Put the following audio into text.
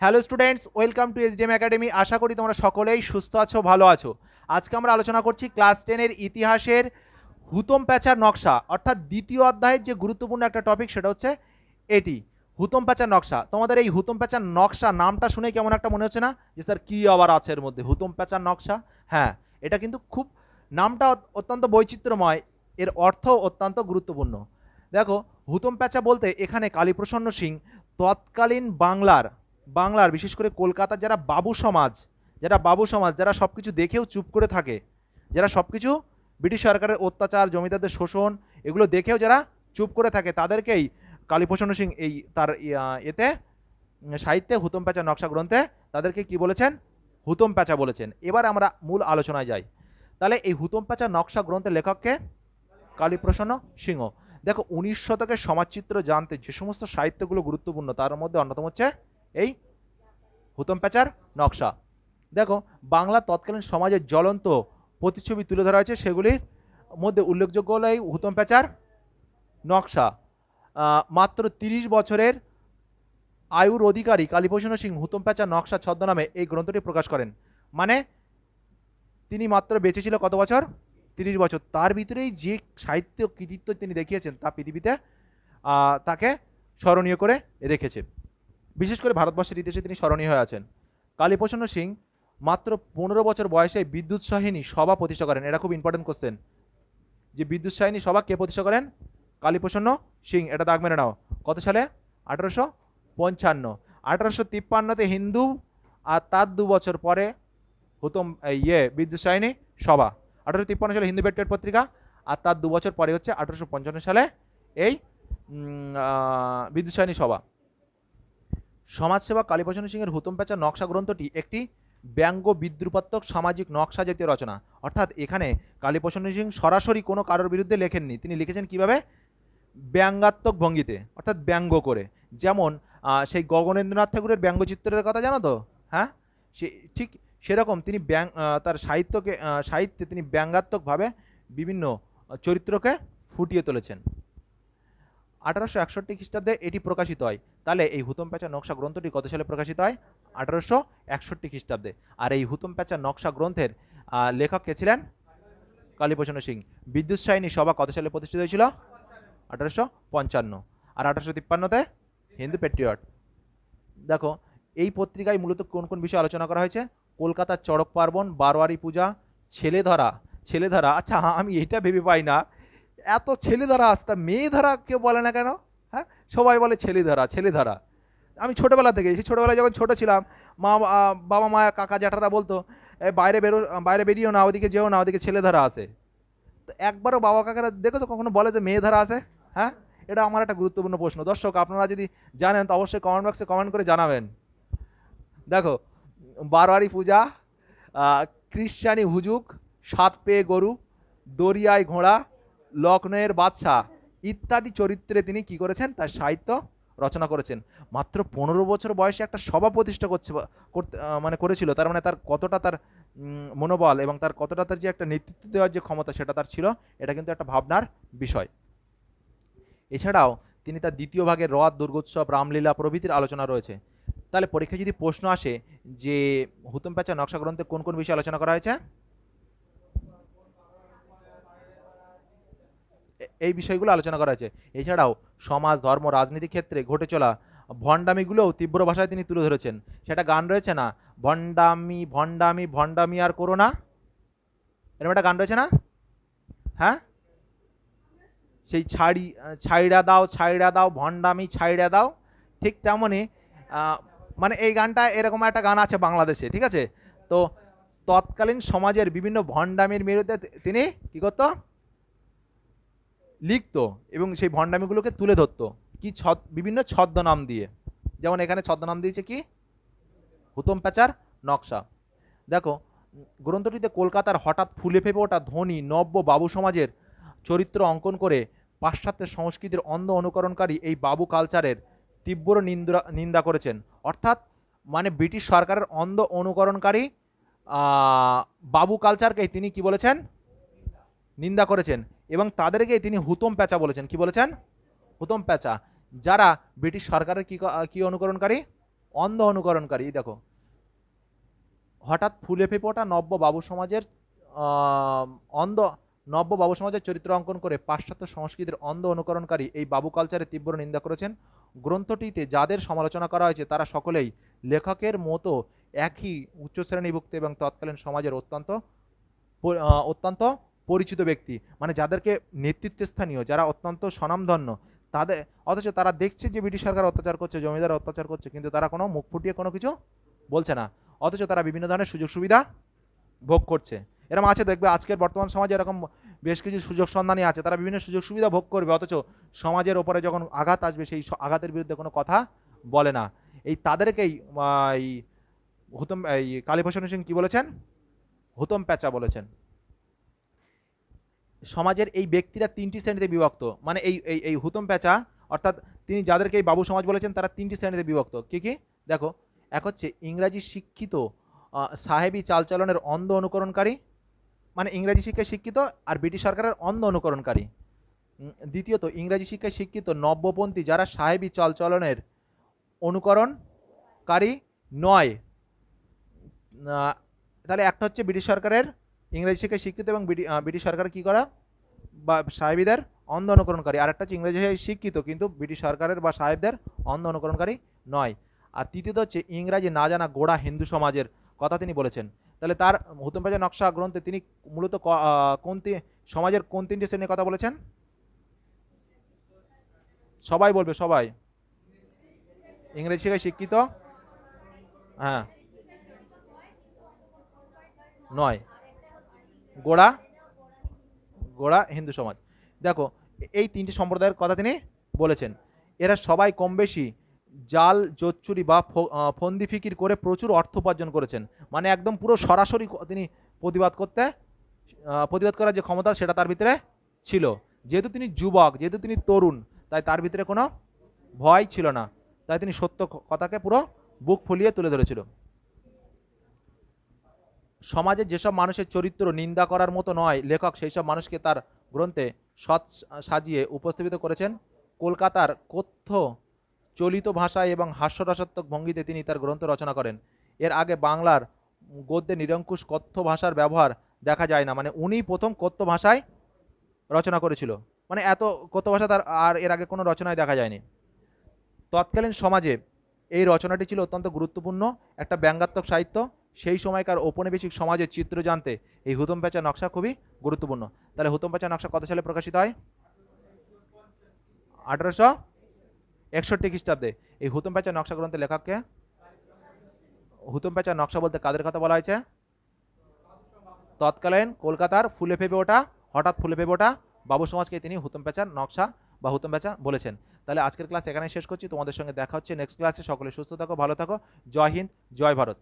Hello students, welcome to SDM academy. আশা করি তোমরা সকলেই সুস্থ আছো, ভালো আছো। আজকে আমরা আলোচনা করছি ক্লাস টেনের ইতিহাসের হুতম প্যাচার নকশা, অর্থাৎ দ্বিতীয় অধ্যায়ের যে গুরুত্বপূর্ণ একটা টপিক সেটা হচ্ছে এটি, হুতম প্যাচার নকশা। তোমাদের এই হুতম প্যাচার নকশা নামটা শুনে কেমন একটা মনে হচ্ছে না? যে স্যার, কী আবার আছে এর মধ্যে? হুতম প্যাচার নকশা? হ্যাঁ এটা কিন্তু খুব, নামটা অত- অত্যন্ত বৈচিত্র্যময়, এর অর্থ অত্যন্ত গুরুত্বপূর্ণ। দেখো, হুতম প্যাচা বলতে এখানে কালীপ্রসন্ন সিং তৎকালীন বাংলার বাংলার, বিশেষ করে কলকাতার যারা বাবু সমাজ, যারা বাবু সমাজ, যারা সব কিছু দেখেও চুপ করে থাকে, যারা সব কিছু ব্রিটিশ সরকারের অত্যাচার, জমিদারদের শোষণ, এগুলো দেখেও যারা চুপ করে থাকে, তাদেরকেই কালীপ্রসন্ন সিং এই তার এতে সাহিত্যে হুতম প্যাঁচা নকশা গ্রন্থে তাদেরকে কি বলেছেন? হুতম প্যাঁচা বলেছেন। এবার আমরা মূল আলোচনায় যাই। তাহলে এই হুতম প্যাঁচা নকশা গ্রন্থের লেখককে কালীপ্রসন্ন সিংহ। দেখো, উনিশ শতকের সমাজচিত্র জানতে যে সমস্ত সাহিত্যগুলো গুরুত্বপূর্ণ, তার মধ্যে অন্যতম হচ্ছে এই হুতম প্যাচার নকশা। দেখো, বাংলা তৎকালীন সমাজের জ্বলন্ত প্রতিচ্ছবি তুলে ধরা হয়েছে, সেগুলির মধ্যে উল্লেখযোগ্য হলো এই হুতম প্যাচার নকশা। মাত্র তিরিশ বছরের আয়ুর অধিকারী কালীভূষণ সিং হুতম প্যাচার নকশা ছদ্মনামে এই গ্রন্থটি প্রকাশ করেন। মানে তিনি মাত্র বেঁচে ছিল কত বছর? তিরিশ বছর। তার ভিতরেই যে সাহিত্য কৃতিত্ব তিনি দেখিয়েছেন তা পৃথিবীতে তাকে স্মরণীয় করে রেখেছে। বিশেষ করে ভারতবর্ষের ইতিহাসে তিনি স্মরণীয় হয়ে আছেন। কালীপ্রসন্ন সিং মাত্র পনেরো বছর বয়সে বিদ্যুৎ সহিনী সভা প্রতিষ্ঠা করেন। এটা খুব ইম্পর্টেন্ট কোশ্চেন যে বিদ্যুৎ সাহিনী সভা কে প্রতিষ্ঠা করেন? কালীপ্রসন্ন সিং। এটা দাগ মেরে নাও। কত সালে? আঠারোশো পঞ্চান্ন। আঠারোশো তিপ্পান্নতে হিন্দু আর তার দু বছর পরে হুতম ইয়ে বিদ্যুৎ সাহিনী সভা। আঠারোশো তিপ্পান্ন সালে হিন্দু বেট্টের পত্রিকা আর তার দু বছর পরে হচ্ছে আঠারোশো পঞ্চান্ন সালে এই বিদ্যুৎ সহিনী সভা। সমাজসেবা কালীপ্রসন্ন সিংয়ের হুতম প্যাচা নকশা গ্রন্থটি একটি ব্যঙ্গ বিদ্রুপাত্মক সামাজিক নকশা জাতীয় রচনা। অর্থাৎ এখানে কালীপ্রসন্ন সিং সরাসরি কোনো কারোর বিরুদ্ধে লেখেননি। তিনি লিখেছেন কীভাবে? ব্যঙ্গাত্মক ভঙ্গিতে, অর্থাৎ ব্যঙ্গ করে। যেমন সেই গগনেন্দ্রনাথ ঠাকুরের ব্যঙ্গচিত্রের কথা জানো তো? হ্যাঁ? সে, ঠিক সেরকম তিনি ব্যং তার সাহিত্যকে সাহিত্যে তিনি ব্যঙ্গাত্মকভাবে বিভিন্ন চরিত্রকে ফুটিয়ে তুলেছেন। আঠারোশো একষট্টি খ্রিস্টাব্দে এটি প্রকাশিত হয়। তাহলে এই হুতম প্যাচা নকশা গ্রন্থটি কত সালে প্রকাশিত হয়? আঠারোশো একষট্টি খ্রিস্টাব্দে। আর এই হুতম প্যাচা নকশা গ্রন্থের লেখক কে ছিলেন? কালীপ্রসন্ন সিং। বিদ্যুৎ সাহিনী সভা কত সালে প্রতিষ্ঠিত হয়েছিল? আঠারোশো পঞ্চান্ন। আর আঠারোশো তিপ্পান্নতে হিন্দু পেট্রিয়ট। দেখো এই পত্রিকায় মূলত কোন কোন বিষয়ে আলোচনা করা হয়েছে? কলকাতার চড়ক পার্বণ বারোয়ারি পূজা ছেলে ধরা ছেলে ধরা আচ্ছা হ্যাঁ, আমি এটা ভেবে পাই না। এত ছেলে আসতা মেয়ে ধরা কেউ বলে না কেন? হ্যাঁ? সবাই বলে ছেলে ধরা ছেলে আমি ছোটোবেলা থেকে সেই ছোটোবেলায় যখন ছোটো ছিলাম মা বাবা মা কাকা জ্যাঠারা বলতো "এ, বাইরে বেরো বাইরে বেরিয়েও না ওদিকে যেও না ওদিকে ছেলে ধরা আছে। তো একবারও বাবা কাকারা দেখো তো কখনো বলে যে মেয়ে ধরা আছে? হ্যাঁ? এটা আমার একটা গুরুত্বপূর্ণ প্রশ্ন। দর্শক আপনারা যদি জানেন তো অবশ্যই কমেন্ট বক্সে কমেন্ট করে জানাবেন। দেখো বারোয়ারি পূজা আহ, ক্রিশ্চানি হুজুক সাত পেয়ে গরু দরিয়ায় ঘোড়া লক্ষ্ণৌয়ের বাদশাহ ইত্যাদি চরিত্রে তিনি কি করেছেন? তার সাহিত্য রচনা করেছেন। মাত্র পনেরো বছর বয়সে একটা সভা প্রতিষ্ঠা করছে, করতে মানে করেছিল। তার মানে তার কতটা তার মনোবল এবং তার কতটা তার যে একটা নেতৃত্ব দেওয়ার যে ক্ষমতা সেটা তার ছিল, এটা কিন্তু একটা ভাবনার বিষয়। এছাড়াও তিনি তার দ্বিতীয় ভাগে রথ, দুর্গোৎসব, রামলীলা প্রভৃতির আলোচনা রয়েছে। তাহলে পরীক্ষায় যদি প্রশ্ন আসে যে হুতুম প্যাচা নকশা গ্রন্থে কোন কোন বিষয়ে আলোচনা করা হয়েছে? এই বিষয়গুলো আলোচনা করা হয়েছে। এছাড়াও সমাজ, ধর্ম, রাজনীতি ক্ষেত্রে ঘটে চলা ভণ্ডামিগুলোও তীব্র ভাষায় তিনি তুলে ধরেছেন। সেটা গান রয়েছে না? ভণ্ডামি ভণ্ডামি ভণ্ডামি আর করো না। এরকম একটা গান রয়েছে না? হ্যাঁ? সেই ছাড়ি, ছাইড়া দাও ছাইড়া দাও, ভণ্ডামি, ছাইড়া দাও, ঠিক তেমনই মানে এই গানটা এরকম একটা গান আছে বাংলাদেশে, ঠিক আছে? তো তৎকালীন সমাজের বিভিন্ন ভণ্ডামির বিরুদ্ধে তিনি কী করতো? লিখতো এবং সেই ভণ্ডামিগুলোকে তুলে ধরতো। কি ছদ, বিভিন্ন ছদ্মনাম দিয়ে। যেমন এখানে ছদ্মনাম দিয়েছে কি? হুতম প্যাচার, নকশা। দেখো, গ্রন্থটিতে কলকাতার হঠাৎ ফুলে ফেপে ওঠা ধনী নব্য বাবু সমাজের চরিত্র অঙ্কন করে পাশ্চাত্যের সংস্কৃতির অন্ধ অনুকরণকারী এই বাবু কালচারের তীব্র নিন্দা নিন্দা করেছেন। অর্থাৎ মানে ব্রিটিশ সরকারের অন্ধ অনুকরণকারী বাবু কালচারকে তিনি কি বলেছেন? নিন্দা করেছেন। এবং তাদেরকে তিনি হুতম প্যাচা বলেছেন। কি বলেছেন? হুতম প্যাচা। যারা ব্রিটিশ সরকারের কি ক- অনুকরণকারী? অন্ধ অনুকরণকারী। দেখো। হঠাৎ ফুলে ফেপোটা নব্য বাবু সমাজের অন্ধ, নব্য বাবু সমাজের চরিত্র অঙ্কন করে পাশ্চাত্য সংস্কৃতির অন্ধ অনুকরণকারী এই বাবু কালচারের তীব্র নিন্দা করেছেন। গ্রন্থটিতে যাদের সমালোচনা করা হয়েছে, তারা সকলেই লেখকের মতো একই উচ্চ শ্রেণীভুক্ত এবং তৎকালীন সমাজের অত্যন্ত অত্যন্ত পরিচিত ব্যক্তি মানে যাদেরকে নেতৃত্ব স্থানীয়, যারা অত্যন্ত স্বনামধন্য, তাদের, অথচ তারা দেখছে যে ব্রিটিশ সরকার অত্যাচার করছে জমিদার অত্যাচার করছে, কিন্তু তারা কোনো মুখ ফুটিয়ে কোনো কিছু বলছে না। অথচ তারা বিভিন্ন ধরনের সুযোগ সুবিধা ভোগ করছে। এরকম আছে, দেখবে আজকের বর্তমান সমাজে এরকম বেশ কিছু সুযোগ সন্ধানী আছে। তারা বিভিন্ন সুযোগ সুবিধা ভোগ করবে, অথচ সমাজের ওপরে যখন আঘাত আসবে, সেই আঘাতের বিরুদ্ধে কোনো কথা বলে না। এই তাদেরকেই এই হুতম, এই কালীভূষণ সিং কী বলেছেন? হুতম প্যাচা বলেছেন। সমাজের এই ব্যক্তিরা তিনটি শ্রেণীতে বিভক্ত। মানে এই এই এই হুতম প্যাচা অর্থাৎ তিনি যাদেরকে এই বাবু সমাজ বলেছেন, তারা তিনটি শ্রেণীতে বিভক্ত। কি কি? দেখো, এক হচ্ছে ইংরাজি শিক্ষিত সাহেবী চালচলনের অন্ধ অনুকরণকারী মানে ইংরাজি শিক্ষায় শিক্ষিত আর ব্রিটিশ সরকারের অন্ধ অনুকরণকারী। দ্বিতীয়ত, ইংরাজি শিক্ষায় শিক্ষিত নব্যপন্থী যারা সাহেবী চালচলনের অনুকরণকারী নয়। তাহলে একটা হচ্ছে ব্রিটিশ সরকারের ইংরেজি শিক্ষায় শিক্ষিত এবং ব্রিটি- ব্রিটিশ সরকার কি করা? বা সাহেবীদের অন্ধ অনুকরণকারী আর একটা হচ্ছে ইংরেজি শিক্ষিত, কিন্তু ব্রিটিশ সরকারের বা সাহেবদের অন্ধ অনুকরণকারী নয়। আর তৃতীয়ত হচ্ছে ইংরাজি না জানা গোড়া হিন্দু সমাজের কথা তিনি বলেছেন। তাহলে তার হুতুম পাজা নকশা গ্রন্থে তিনি মূলত কোন সমাজের কোন তিনটি শ্রেণির কথা বলেছেন? সবাই বলবে, সবাই। ইংরেজি শিক্ষায় শিক্ষিত? হ্যাঁ। নয়। গোড়া গোড়া হিন্দু সমাজ। দেখো, এই তিনটি সম্প্রদায়ের কথা তিনি বলেছেন। এরা সবাই কম বেশি জাল জোচ্চুরি বা ফন্দি ফিকির করে প্রচুর অর্থ উপার্জন করেছেন। মানে একদম পুরো সরাসরি তিনি প্রতিবাদ করতে প্রতিবাদ করার যে ক্ষমতা সেটা তার ভিতরে ছিল। যেহেতু তিনি যুবক, যেহেতু তিনি তরুণ, তাই তার ভিতরে কোনো ভয় ছিল না। তাই তিনি সত্য কথাকে পুরো বুক ফুলিয়ে তুলে ধরেছিল। সমাজে যেসব মানুষের চরিত্র নিন্দা করার মতো নয়, লেখক সেই সব মানুষকে তার গ্রন্থে সৎ সাজিয়ে উপস্থাপিত করেছেন। কলকাতার কথ্য চলিত ভাষায় এবং হাস্যরসাত্মক ভঙ্গিতে তিনি তার গ্রন্থ রচনা করেন। এর আগে বাংলার গদ্যে নিরঙ্কুশ কথ্য ভাষার ব্যবহার দেখা যায় না মানে উনি প্রথম কথ্য ভাষায় রচনা করেছিল। মানে এত কথ্য ভাষা তার আর এর আগে কোনো রচনায় দেখা যায়নি। তৎকালীন সমাজে এই রচনাটি ছিল অত্যন্ত গুরুত্বপূর্ণ, একটা ব্যঙ্গাত্মক সাহিত্য। সেই সময়কার ঔপনিবেশিক সমাজের চিত্র জানতে এই হুতম প্যাঁচা নকশা খুবই গুরুত্বপূর্ণ। তাহলে হুতম প্যাঁচা নকশা কত সালে প্রকাশিত হয়? আঠারোশো একষট্টি খ্রিস্টাব্দে। এই হুতম প্যাঁচা নকশা গ্রন্থের লেখককে হুতম প্যাঁচা নকশা বলতে কাদের কথা বলা হয়েছে? তৎকালীন কলকাতার ফুলে ফেপে ওটা হঠাৎ ফুলে ফেপে ওঠা বাবু সমাজকে তিনি হুতম প্যাঁচার নকশা বা হুতম প্যাঁচা বলেছেন। তাহলে আজকের ক্লাস এখানেই শেষ করছি। তোমাদের সঙ্গে দেখা হচ্ছে নেক্সট ক্লাসে। সকলে সুস্থ থাকো, ভালো থাকো। জয় হিন্দ, জয় ভারত।